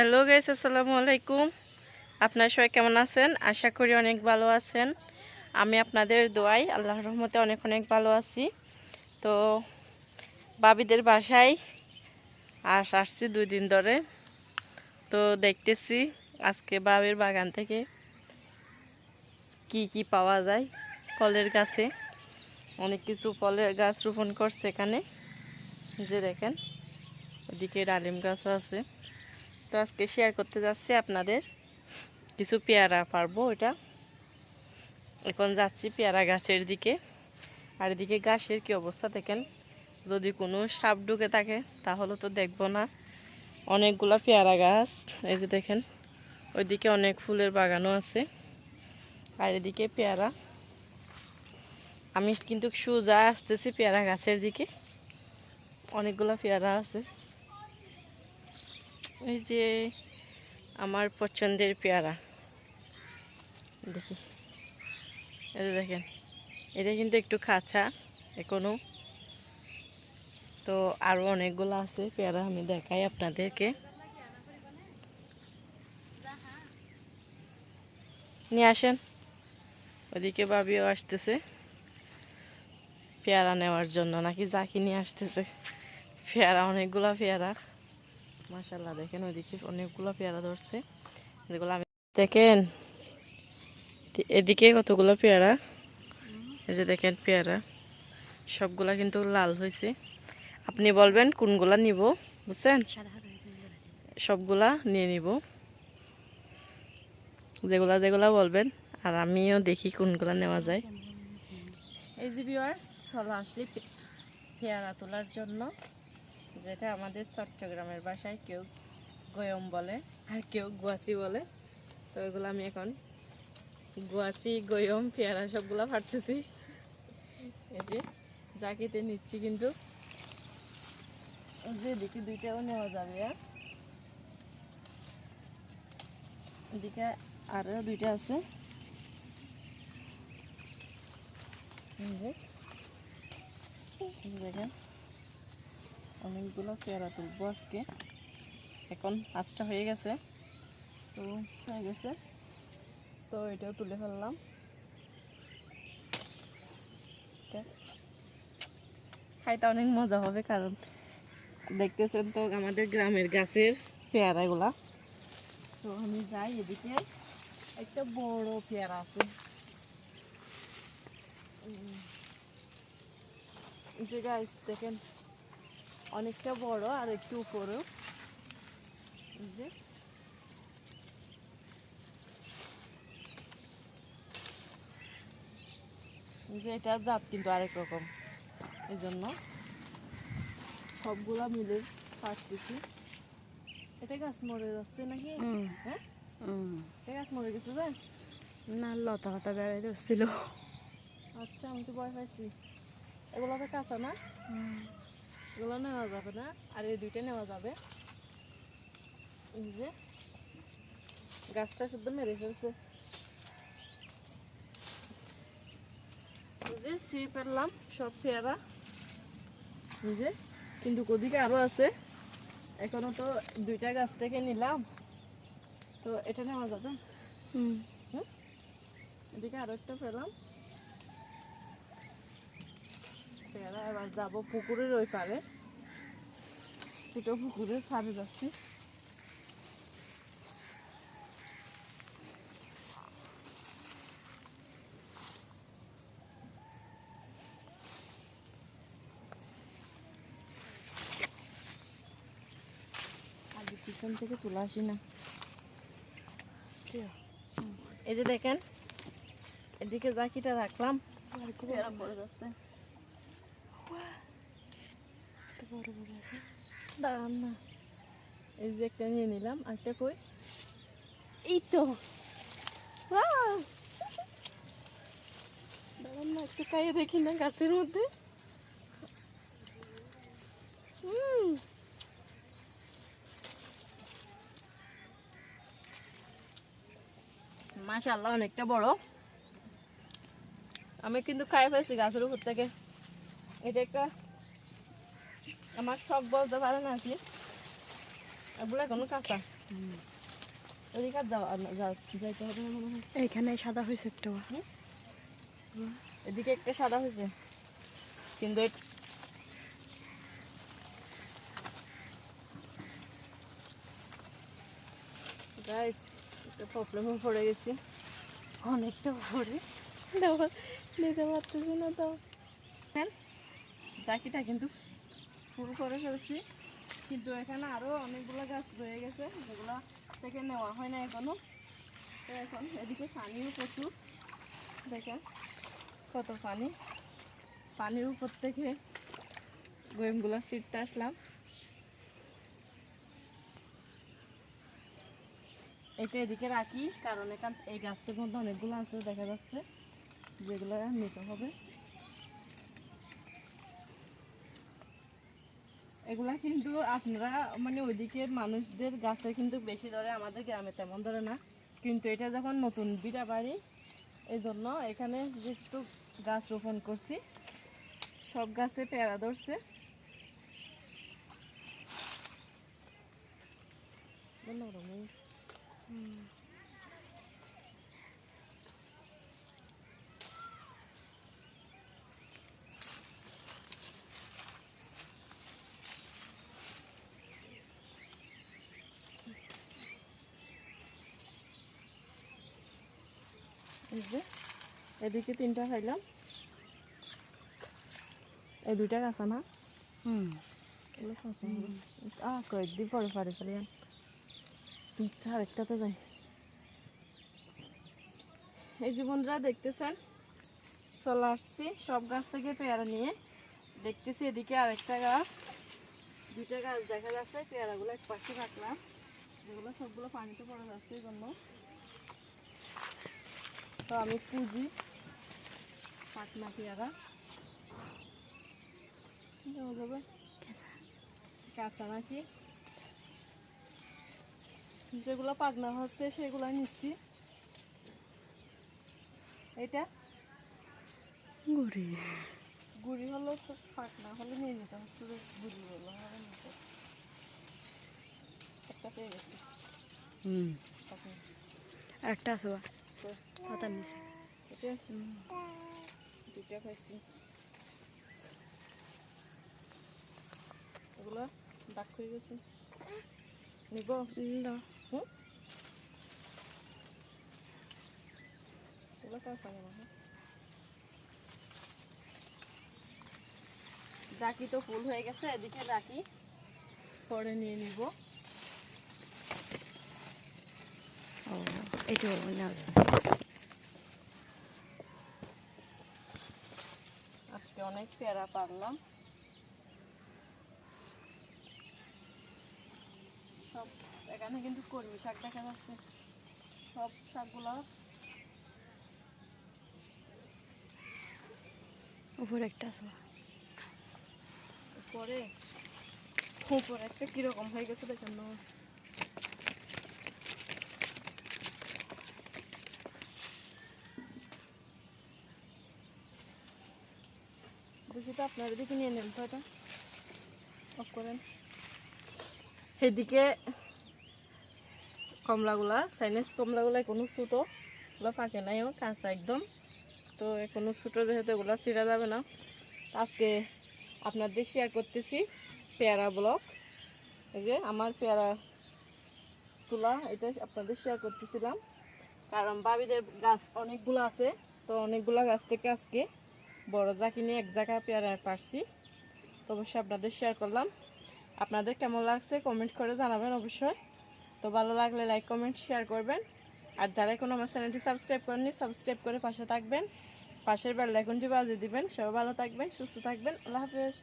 Hello guys, আসসালামু আলাইকুম। আপনার সবাই কেমন আছেন? আশা করি অনেক ভালো আছেন। আমি আপনাদের দোয়াই আল্লাহ রহমতে অনেক অনেক ভালো আছি। তো বাবিদের বাসায় আস আসছি দুই দিন ধরে। তো দেখতেছি আজকে বাবির বাগান থেকে কি কি পাওয়া যায় ফলের গাছে। অনেক কিছু ফলের গাছ রোপণ করছে এখানে। যে দেখেন, ওদিকে ডালিম গাছও আছে। তো আজকে শেয়ার করতে যাচ্ছি আপনাদের। কিছু পেয়ারা পারব এটা এখন যাচ্ছি পেয়ারা গাছের দিকে। আর এদিকে গাছের কি অবস্থা দেখেন। যদি কোনো সাপ ঢুকে থাকে, তাহলে তো দেখব না। অনেকগুলো পেয়ারা গাছ, এই যে দেখেন। ওইদিকে অনেক ফুলের বাগানও আছে। আর এদিকে পেয়ারা। আমি কিন্তু সোজা আসতেছি পেয়ারা গাছের দিকে। অনেকগুলো পেয়ারা আছে। এই যে আমার পছন্দের পেয়ারা। দেখি। এই দেখেন, এটা কিন্তু একটু খাঁচা এখনও। তো আরও অনেকগুলো আছে পেয়ারা আমি দেখাই আপনাদেরকে। নিয়ে আসেন। ওদিকে বাবিও আসতেছে পেয়ারা নেওয়ার জন্য, নাকি জাকি নিয়ে আসতেছে। পেয়ারা, অনেকগুলো পেয়ারা। মাশাল্লাহ দেখেন ওইদিকে অনেকগুলো পেয়ারা ধরছে। যেগুলো আমি দেখেন, এদিকে কতগুলো পেয়ারা? এই যে দেখেন পেয়ারা, সবগুলা কিন্তু লাল হয়েছে। আপনি বলবেন কোনগুলা নিব, বুঝছেন? সবগুলা নিয়ে নিব। যেগুলা যেগুলা বলবেন, আর আমিও দেখি কোনগুলা নেওয়া যায়। এই যে ভিউয়ার্স চলো আসলে পেয়ারা তোলার জন্য। যেটা আমাদের চট্টগ্রামের বাসায় কেউ গয়ম বলে আর কেউ গুয়াচি বলে। তো এগুলো আমি এখন গুয়াচি গয়ম, পেয়ারা সবগুলো ফাটতেছি এই যে জাকিতে নিচ্ছি কিন্তু। এদিকে দুইটাও নেওয়া যাবে আর এদিকে আরও দুইটা আছে। দেখেন। অনেকগুলো পেয়ারা তুলবো আজকে। এখন পাঁচটা হয়ে গেছে। তো হয়ে গেছে। তো এটাও তুলে ফেললাম। খাইতে অনেক মজা হবে কারণ দেখতেছেন তো আমাদের গ্রামের গাছের পেয়ারাগুলা। তো আমি যাই এদিকে। একটা বড় পেয়ারা আছে। যে গাছ দেখেন। অনেকটা বড় আর একটু উপরেও যে। যে এটা জাত কিন্তু আরেক রকম। এই জন্য সবগুলা মিলে কাটতেছি এটা গাছ মরে যাচ্ছে নাকি? হ্যাঁ? এটা গাছ মরে গেছে যে না লতা লতা বেড়াইতে বসছিল আচ্ছা আমি তো ভয় পাইছি। এগুলো তো কাঁচা না? এগুলো নেওয়া যাবে না আর এই দুইটা নেওয়া যাবে। যে গাছটা শুদ্ধ মেরে ফেলছে। যে ছিঁড়ে ফেললাম সব পেয়ারা। এই যে কিন্তু ওদিকে আরও আছে। এখনও তো দুইটা গাছ থেকে নিলাম। তো এটা নেওয়া যাবে? এদিকে আরও একটা পেলাম। পেয়ারা এবার যাব পুকুরের ওই পারে। ছোট পুকুরের পাড়ে যাচ্ছি। পিছন থেকে চলে আসি না। এই যে দেখেন এদিকে জাকিটা রাখলাম। পড়ে যাচ্ছে। বড় দাঁড়ান এই যে একটা নিয়ে নিলাম একটা কই? এই তো। দাঁড়ান না, একটু দেখি না গাছের মধ্যে। হুম মাশাআল্লাহ, অনেকটা বড়। আমি কিন্তু খাই পাইছি গাছের উপর থেকে। এটা একটা আমার শখ বলতে পারে না কি। এগুলো এখনও কাঁচা। ওদিকে যাইতে হবে না মনে হয়। এইখানে সাদা হয়েছে একটা। এদিকে একটা সাদা হয়েছে। কিন্তু প্রবলেমে পড়ে গেছি। অনেকটা পড়ে নিতে পারতেছি না তো। হ্যাঁ? জাকিটা কিন্তু ফুল করে ফেলছি। কিন্তু এখানে আরও অনেকগুলো গাছ রয়ে গেছে, যেগুলো থেকে নেওয়া হয় না এখনও তো এখন এদিকে পানিও প্রচুর। দেখেন কত পানি। পানির উপর থেকে গেমগুলো ছিটতে আসলাম। এটা এদিকে রাখি, কারণ এখান এই গাছের মধ্যে অনেকগুলো আছে, দেখা যাচ্ছে। যেগুলো নিতে হবে। এগুলা কিন্তু আপনারা মানে ওইদিকে মানুষদের গাছে কিন্তু বেশি ধরে আমাদের গ্রামে তেমন ধরে না কিন্তু এটা যখন নতুন বিটা বাড়ি এই জন্য এখানে যেহেতু গাছ রোপণ করছি, সব গাছে পেয়ারা ধরছে নরমই। যে এদিকে তিনটা খাইলাম। এই দুইটা কাঁচা না? হুম। আহ কয়েকদিন পরে পারে ফেলে আরেকটাতে যাই। এই যে বন্ধুরা দেখতেছেন? চলে আসছি সব গাছ থেকে পেয়ারা নিয়ে। দেখতেছি এদিকে আরেকটা গাছ। দুইটা গাছ দেখা যাচ্ছে পেয়ারাগুলো এক পাশে রাখলাম। যেগুলো সবগুলো পানিতে পড়ে যাচ্ছে এই জন্য। তো আমি পুঁজি পাটনা পেয়ারা। যাবে কাঁচা নাকি? যেগুলো পাকনা হচ্ছে সেগুলো নিচ্ছি। এটা? গুড়ি। গুড়ি হলো তো পাকনা হলে নিয়ে নিতে হচ্ছে গুড়ি হলো হবে নিতে। একটা পেয়ে গেছি। হুম। একটা আছে পাতার নিচে দুইটা খাইছি। এগুলো দাগ হয়ে গেছে। নিব। না হুম? এগুলো ডাকি তো ফুল হয়ে গেছে এদিকে ডাকি। পরে নিয়ে নিব। ও এইটো না আজকে অনেক পেয়ারা পারলাম। সব এখানে কিন্তু কর্মী শাক দেখা যাচ্ছে। সব শাকগুলো উপরে একটা বা। উপরে? একটা কীরকম হয়ে গেছে দেখেন না তো আপনার দিকে নিয়ে নেন, তো করেন। এদিকে কমলাগুলা চাইনিজ কমলাগুলা কোনো ছোটো ওগুলো পাকে নাইও কাঁচা একদম। তো কোনো ছোটো যেহেতু এগুলো ছিঁড়া যাবে না। আজকে আপনাদের শেয়ার করতেছি পেয়ারা ব্লক এই যে আমার পেয়ারা তোলা, এটা আপনাদের শেয়ার করতেছিলাম। কারণ বাবিদের গাছ অনেকগুলো আছে, তো অনেকগুলো গাছ থেকে আজকে বড় যা নিয়ে এক জায়গায় পেয়ারা পারছি। তো অবশ্যই আপনাদের শেয়ার করলাম। আপনাদের কেমন লাগছে কমেন্ট করে জানাবেন অবশ্যই। তো ভালো লাগলে লাইক কমেন্ট শেয়ার করবেন। আর যারা এখন আমার চ্যানেলটি সাবস্ক্রাইব করেননি সাবস্ক্রাইব করে পাশে থাকবেন। পাশের বেল আইকনটি বাজিয়ে দিবেন। সবাই ভালো থাকবেন, সুস্থ থাকবেন। আল্লাহ হাফেজ।